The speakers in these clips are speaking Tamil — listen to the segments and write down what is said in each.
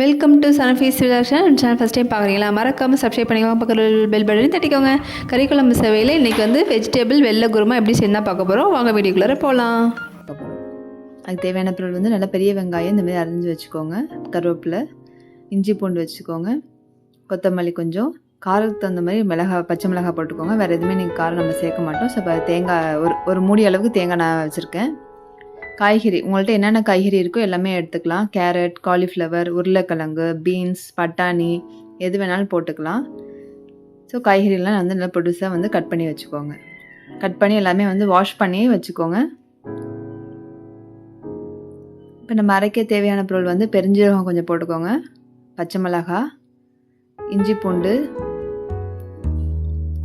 வெல்கம் டு சனஃபீஸ் ரிலாக்ஷன் சேனல் ஃபஸ்ட் டைம் பார்க்குறீங்களா? மறக்காமல் சப்ஸ்கிரைப் பண்ணிக்கோங்க. பக்கத்தில் பெல் பட்டனையும் தட்டிக்கோங்க. கறி குழம்பு சவையில் இன்றைக்கி வந்து வெஜிடபிள் வெள்ளை குருமா எப்படி செய்யணும் பார்க்க போகிறோம் வாங்க வீடியோக்குள்ளே போகலாம் பார்க்க போகிறோம் அதுக்கு தேவையான பொருள் வந்து நல்லா பெரிய வெங்காயம் இந்த மாதிரி அரிஞ்சு வச்சுக்கோங்க. கருவேப்பிலை இஞ்சி பூண்டு வச்சுக்கோங்க. கொத்தமல்லி கொஞ்சம். காரத்துக்கு தகுந்த மாதிரி மிளகா பச்சை மிளகாய் போட்டுக்கோங்க. வேறு எதுவுமே நீங்கள் காரம் நம்ம சேர்க்க மாட்டோம். ஸோ தேங்காய் ஒரு ஒரு மூடி அளவுக்கு தேங்காய் நான் வச்சுருக்கேன். காய்கறி உங்கள்கிட்ட என்னென்ன காய்கறி இருக்கோ எல்லாமே எடுத்துக்கலாம். கேரட் காலிஃப்ளவர் உருளைக்கிழங்கு பீன்ஸ் பட்டாணி எது வேணாலும் போட்டுக்கலாம். ஸோ காய்கறிலாம் வந்து நல்லா பொடிசாக வந்து கட் பண்ணி வச்சுக்கோங்க. கட் பண்ணி எல்லாமே வந்து வாஷ் பண்ணி வச்சுக்கோங்க. இப்போ நம்ம அரைக்க தேவையான பொருள் வந்து பெருஞ்சீரகம் கொஞ்சம் போட்டுக்கோங்க. பச்சை மிளகா இஞ்சி பூண்டு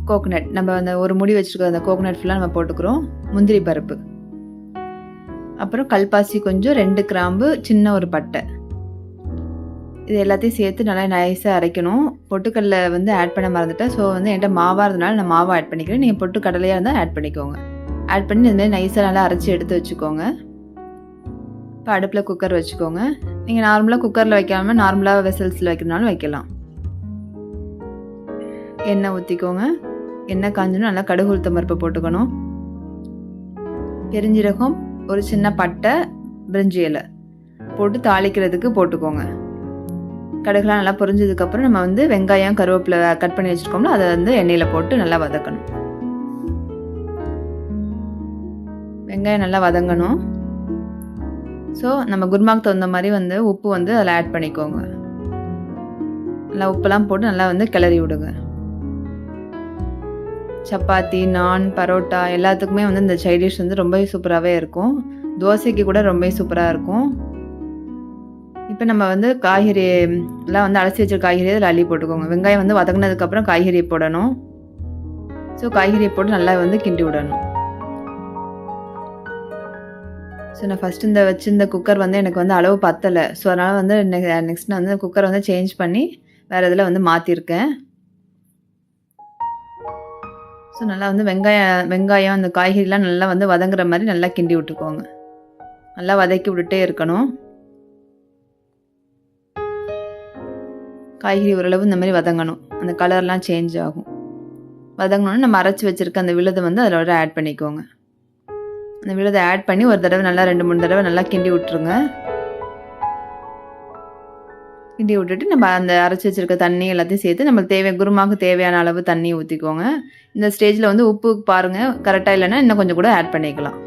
கோகனட் நம்ம அந்த ஒரு முடி வச்சுருக்கோம் அந்த கோகனட் ஃபுல்லாக நம்ம போட்டுக்கிறோம். முந்திரி பருப்பு. அப்புறம் கல்பாசி கொஞ்சம் ரெண்டு கிராம்பு சின்ன ஒரு பட்டை. இது எல்லாத்தையும் சேர்த்து நல்லா நைஸாக அரைக்கணும். பொட்டுக்கடலை வந்து ஆட் பண்ண மறந்துட்டேன். ஸோ வந்து என்கிட்ட மாவாக இருந்தனால நான் மாவை ஆட் பண்ணிக்கிறேன். நீங்கள் பொட்டுக்கடலையாக இருந்தால் ஆட் பண்ணிக்கோங்க. ஆட் பண்ணி இந்த மாதிரி நைஸாக நல்லா அரைச்சி எடுத்து வச்சுக்கோங்க. இப்போ அடுப்பில் குக்கர் வச்சுக்கோங்க. நீங்கள் நார்மலாக குக்கரில் வைக்காமல் நார்மலாக வெசல்ஸில் வைக்கிறனாலும் வைக்கலாம். எண்ணெய் ஊற்றிக்கோங்க எண்ணெய் காஞ்சணும் நல்லா கடுகு உளுத்தம் பருப்பு போட்டுக்கணும். பெருஞ்சீரகம் ஒரு சின்ன பட்டை பிரிஞ்சி இலை போட்டு தாளிக்கிறதுக்கு போட்டுக்கோங்க. கடுகுலாம் நல்லா பொரிஞ்சதுக்கப்புறம் நம்ம வந்து வெங்காயம் கருவேப்பிலை கட் பண்ணி வச்சுருக்கோம்ல அதை வந்து எண்ணெயில் போட்டு நல்லா வதக்கணும். வெங்காயம் நல்லா வதங்கணும். ஸோ நம்ம குருமாக்கு தகுந்த மாதிரி வந்து உப்பு வந்து அதில் ஆட் பண்ணிக்கோங்க. நல்லா உப்பெல்லாம் போட்டு நல்லா வந்து கிளறி விடுங்க. சப்பாத்தி நான் பரோட்டா எல்லாத்துக்குமே வந்து இந்த சைடிஷ் வந்து ரொம்ப சூப்பராகவே இருக்கும். தோசைக்கு கூட ரொம்ப சூப்பராக இருக்கும். இப்போ நம்ம வந்து காய்கறி எல்லாம் வந்து அலசி வச்ச காய்கறி அதில் அள்ளி போட்டுக்கோங்க. வெங்காயம் வந்து வதங்கினதுக்கப்புறம் காய்கறியை போடணும். ஸோ காய்கறியை போட்டு நல்லா வந்து கிண்டி விடணும். ஸோ நான் ஃபஸ்ட் இந்த வச்சுருந்த குக்கர் வந்து எனக்கு வந்து அளவு பத்தலை. ஸோ அதனால் வந்து நெக்ஸ்ட் நான் வந்து குக்கரை வந்து சேஞ்ச் பண்ணி வேறு இதில் வந்து மாற்றிருக்கேன் ஸோ நல்லா வந்து வெங்காயம் வெங்காயம் அந்த காய்கறிலாம் நல்லா வந்து வதங்குற மாதிரி நல்லா கிண்டி விட்டுக்கோங்க. நல்லா வதக்கி விட்டுட்டே இருக்கணும். காய்கறி ஓரளவு இந்த மாதிரி வதங்கணும். அந்த கலர்லாம் சேஞ்ச் ஆகும். வதங்கணும்னு நம்ம அரைச்சி வச்சுருக்க அந்த விழுதை வந்து அதில் ஆட் பண்ணிக்கோங்க. அந்த விழுதை ஆட் பண்ணி ஒரு தடவை நல்லா ரெண்டு மூணு தடவை நல்லா கிண்டி விட்ருங்க கிண்டி விட்டுட்டு நம்ம அந்த அரைச்சி வச்சுருக்க தண்ணி எல்லாத்தையும் சேர்த்து நம்மளுக்கு தேவை குருமாவுக்கு தேவையான அளவு தண்ணி ஊற்றிக்கோங்க இந்த ஸ்டேஜில் வந்து உப்பு பாருங்கள் கரெக்டாக இல்லைன்னா இன்னும் கொஞ்சம் கூட ஆட் பண்ணிக்கலாம்.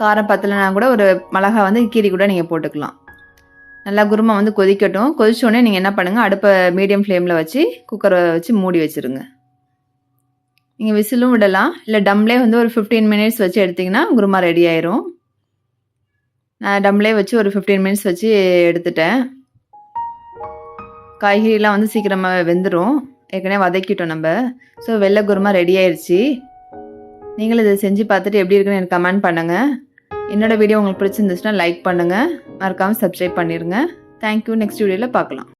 காரம் பத்தலைனா கூட ஒரு மிளகா வந்து கீரி கூட நீங்கள் போட்டுக்கலாம். நல்லா குருமா வந்து கொதிக்கட்டும். கொதிச்சோடனே நீங்கள் என்ன பண்ணுங்கள் அடுப்பை மீடியம் ஃப்ளேமில் வச்சு குக்கரை வச்சு மூடி வச்சுருங்க. நீங்கள் விசிலும் விடலாம். இல்லை டம்லே வந்து ஒரு ஃபிஃப்டீன் மினிட்ஸ் வச்சு எடுத்திங்கன்னா குருமா ரெடி ஆயிரும். நான் வச்சு ஒரு ஃபிஃப்டீன் மினிட்ஸ் வச்சு எடுத்துட்டேன். காய்கறிலாம் வந்து சீக்கிரமாக வெந்துடும் ஏற்கனவே வதக்கிட்டோம் நம்ம. ஸோ வெள்ளை குருமா ரெடி ஆயிடுச்சு நீங்களும் இதை செஞ்சு பார்த்துட்டு எப்படி இருக்குன்னு எனக்கு கமெண்ட் பண்ணுங்கள் என்னோடய வீடியோ உங்களுக்கு பிடிச்சிருந்துச்சுன்னா லைக் பண்ணுங்கள் மறக்காமல் சப்ஸ்கிரைப் பண்ணிடுங்க தேங்க்யூ நெக்ஸ்ட் வீடியோவில் பார்க்கலாம்.